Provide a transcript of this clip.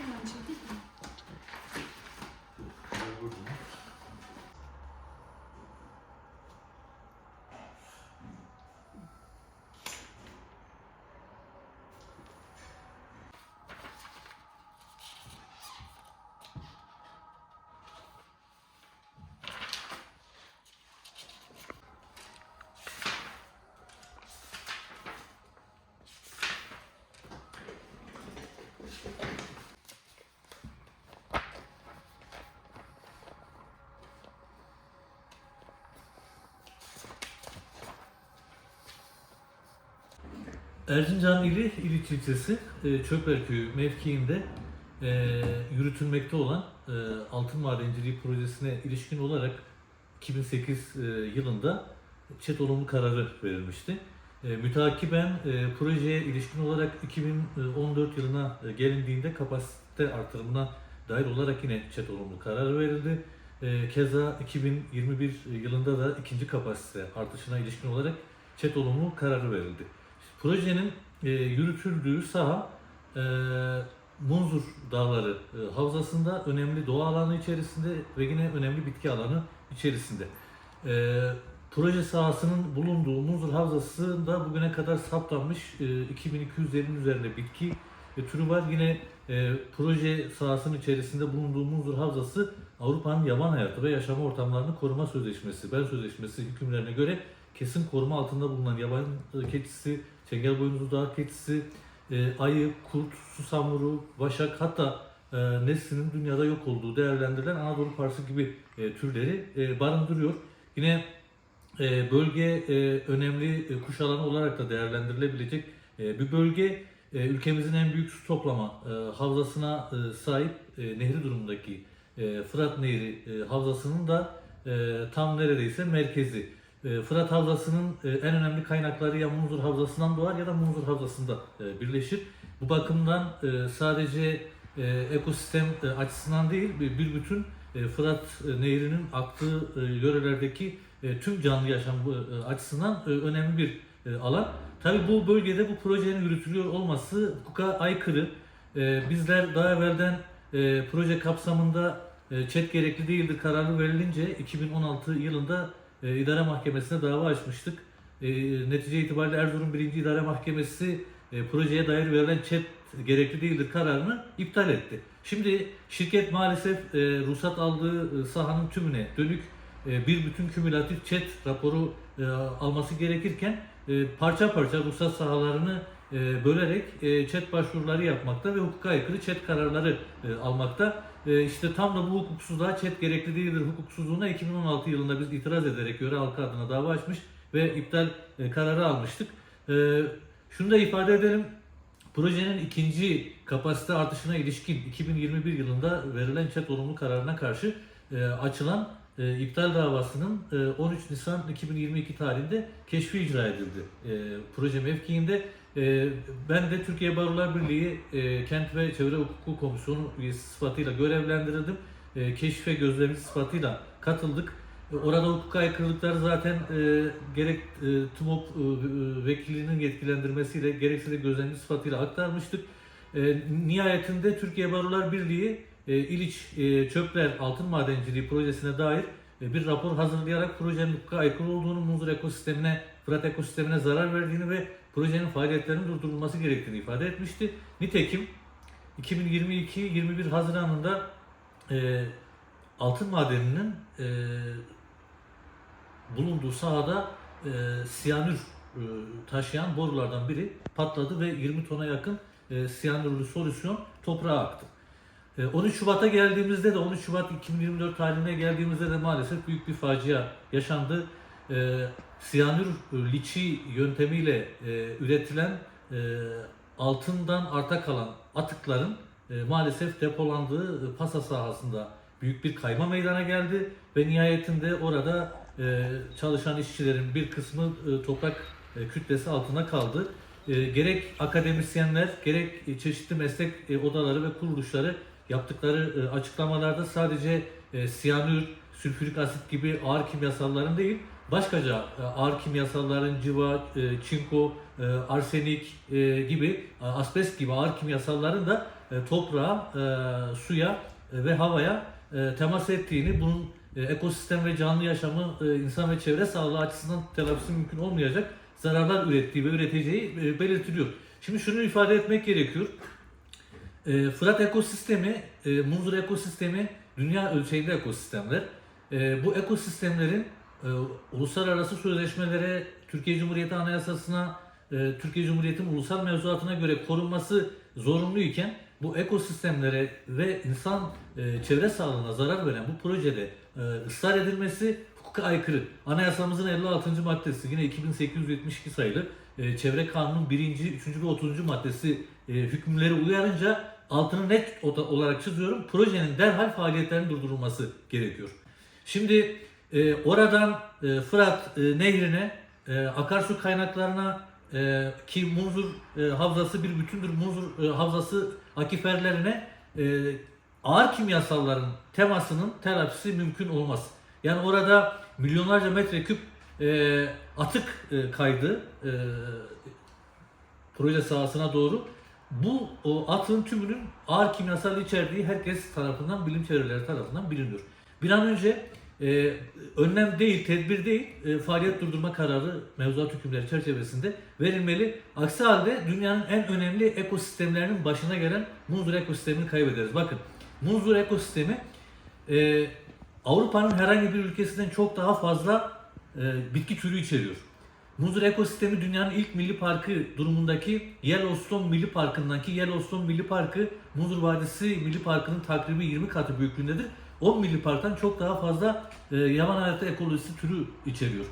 Come on, Judy. Erzincan ili İliç ilçesi e, Çöpler Köyü mevkiinde e, yürütülmekte olan e, altın madenciliği projesine ilişkin olarak 2008 e, yılında çet olumlu kararı verilmişti. Mütakiben projeye ilişkin olarak 2014 yılına gelindiğinde kapasite artırımına dair olarak yine çet olumlu kararı verildi. Keza 2021 yılında da ikinci kapasite artışına ilişkin olarak çet olumlu kararı verildi. Projenin e, yürütüldüğü saha e, Munzur Dağları e, Havzası'nda önemli doğa alanı içerisinde ve yine önemli bitki alanı içerisinde. E, proje sahasının bulunduğu Munzur Havzası'nda bugüne kadar saptanmış e, 2250'nin üzerinde bitki e, türü var. Yine e, proje sahasının içerisinde bulunduğu Munzur Havzası Avrupa'nın yaban hayatı ve yaşam ortamlarını koruma sözleşmesi, Ben Sözleşmesi hükümlerine göre kesin koruma altında bulunan yaban e, keçisi, çengel boynuzlu dağ keçisi, e, ayı, kurt, susamuru, vaşak hatta e, neslinin dünyada yok olduğu değerlendirilen Anadolu parsı gibi e, türleri e, barındırıyor. Yine e, bölge e, önemli e, kuş alanı olarak da değerlendirilebilecek e, bir bölge. E, ülkemizin en büyük su toplama e, havzasına e, sahip e, nehri durumundaki e, Fırat Nehri e, havzasının da e, tam neredeyse merkezi. E, Fırat Havzası'nın e, en önemli kaynakları ya Munzur Havzası'ndan doğar ya da Munzur Havzası'nda e, birleşir. Bu bakımdan e, sadece ekosistem açısından değil bir, bütün Fırat Nehri'nin aktığı yörelerdeki tüm canlı yaşam açısından önemli bir alan. Tabii bu bölgede bu projenin yürütülüyor olması hukuka aykırı. Bizler daha evvelden proje kapsamında çet gerekli değildir kararı verilince 2016 yılında e, idare mahkemesine dava açmıştık. E, netice itibariyle Erzurum 1. İdare Mahkemesi e, projeye dair verilen çet gerekli değildir kararını iptal etti. Şimdi şirket maalesef e, ruhsat aldığı e, sahanın tümüne dönük e, bir bütün kümülatif çet raporu e, alması gerekirken e, parça parça ruhsat sahalarını e, bölerek e, çet başvuruları yapmakta ve hukuka aykırı çet kararları e, almakta. E, işte tam da bu hukuksuzluğa çet gerekli değildir hukuksuzluğuna 2016 yılında biz itiraz ederek yöre halkı adına dava açmış ve iptal e, kararı almıştık. E, şunu da ifade edelim. Projenin ikinci kapasite artışına ilişkin 2021 yılında verilen çet olumlu kararına karşı e, açılan e, iptal davasının e, 13 Nisan 2022 tarihinde keşfi icra edildi. E, proje mevkiinde e, ben de Türkiye Barolar Birliği e, Kent ve Çevre Hukuku Komisyonu üyesi sıfatıyla görevlendirildim. E, keşfe gözlemci sıfatıyla katıldık. E, Orada hukuk aykırılıkları zaten e, gerek e, TMOP e, vekilinin yetkilendirmesiyle gerekse de gözlemci sıfatıyla aktarmıştık. E, nihayetinde Türkiye Barolar Birliği İliç e, Çöpler Altın Madenciliği projesine dair e, bir rapor hazırlayarak projenin hukuka aykırı olduğunu, Munzur ekosistemine, Fırat ekosistemine zarar verdiğini ve projenin faaliyetlerinin durdurulması gerektiğini ifade etmişti. Nitekim 2022-21 Haziran'ında e, altın madeninin e, bulunduğu sahada e, siyanür e, taşıyan borulardan biri patladı ve 20 tona yakın e, siyanürlü solüsyon toprağa aktı. E, 13 Şubat'a geldiğimizde de 13 Şubat 2024 tarihine geldiğimizde de maalesef büyük bir facia yaşandı. E, siyanür e, liçi yöntemiyle e, üretilen e, altından arta kalan atıkların maalesef depolandığı pasa sahasında büyük bir kayma meydana geldi ve nihayetinde orada çalışan işçilerin bir kısmı toprak e, kütlesi altına kaldı. Gerek akademisyenler gerek çeşitli meslek odaları ve kuruluşları yaptıkları e, açıklamalarda sadece e, siyanür sülfürik asit gibi ağır kimyasalların değil, başkaca e, ağır kimyasalların civa, çinko, arsenik gibi, asbest gibi ağır kimyasalların da toprağa, suya ve havaya temas ettiğini, bunun ekosistem ve canlı yaşamı, insan ve çevre sağlığı açısından telafisi mümkün olmayacak zararlar ürettiği ve üreteceği belirtiliyor. Şimdi şunu ifade etmek gerekiyor. E, Fırat ekosistemi, e, Munzur ekosistemi dünya ölçeğinde ekosistemler. E, bu ekosistemlerin e, uluslararası sözleşmelere, Türkiye Cumhuriyeti Anayasası'na, e, Türkiye Cumhuriyeti'nin ulusal mevzuatına göre korunması zorunluyken bu ekosistemlere ve insan e, çevre sağlığına zarar veren bu projede e, ısrar edilmesi hukuka aykırı. Anayasamızın 56. maddesi yine 2872 sayılı e, Çevre Kanunu'nun 1. 3. ve 30. maddesi e, hükümleri uyarınca altını net olarak çiziyorum. Projenin derhal faaliyetlerinin durdurulması gerekiyor. Şimdi e, oradan e, Fırat e, nehrine, e, akarsu kaynaklarına e, ki Munzur e, havzası bir bütündür. Munzur e, havzası akiferlerine e, ağır kimyasalların temasının telafisi mümkün olmaz. Yani orada milyonlarca metreküp e, atık e, kaydı e, proje sahasına doğru. Bu o atığın tümünün ağır kimyasal içerdiği herkes tarafından, bilim çevreleri tarafından biliniyor. Bir an önce e, önlem değil, tedbir değil, e, faaliyet durdurma kararı mevzuat hükümleri çerçevesinde verilmeli. Aksi halde dünyanın en önemli ekosistemlerinin başına gelen Munzur ekosistemini kaybederiz. Bakın, Munzur ekosistemi e, Avrupa'nın herhangi bir ülkesinden çok daha fazla e, bitki türü içeriyor. Munzur ekosistemi dünyanın ilk milli parkı durumundaki Yellowstone Milli Parkı'ndaki Yellowstone Milli Parkı Munzur Vadisi Milli Parkı'nın takribi 20 katı büyüklüğündedir. O milli parktan çok daha fazla e, yaban hayatı ekolojisi türü içeriyor.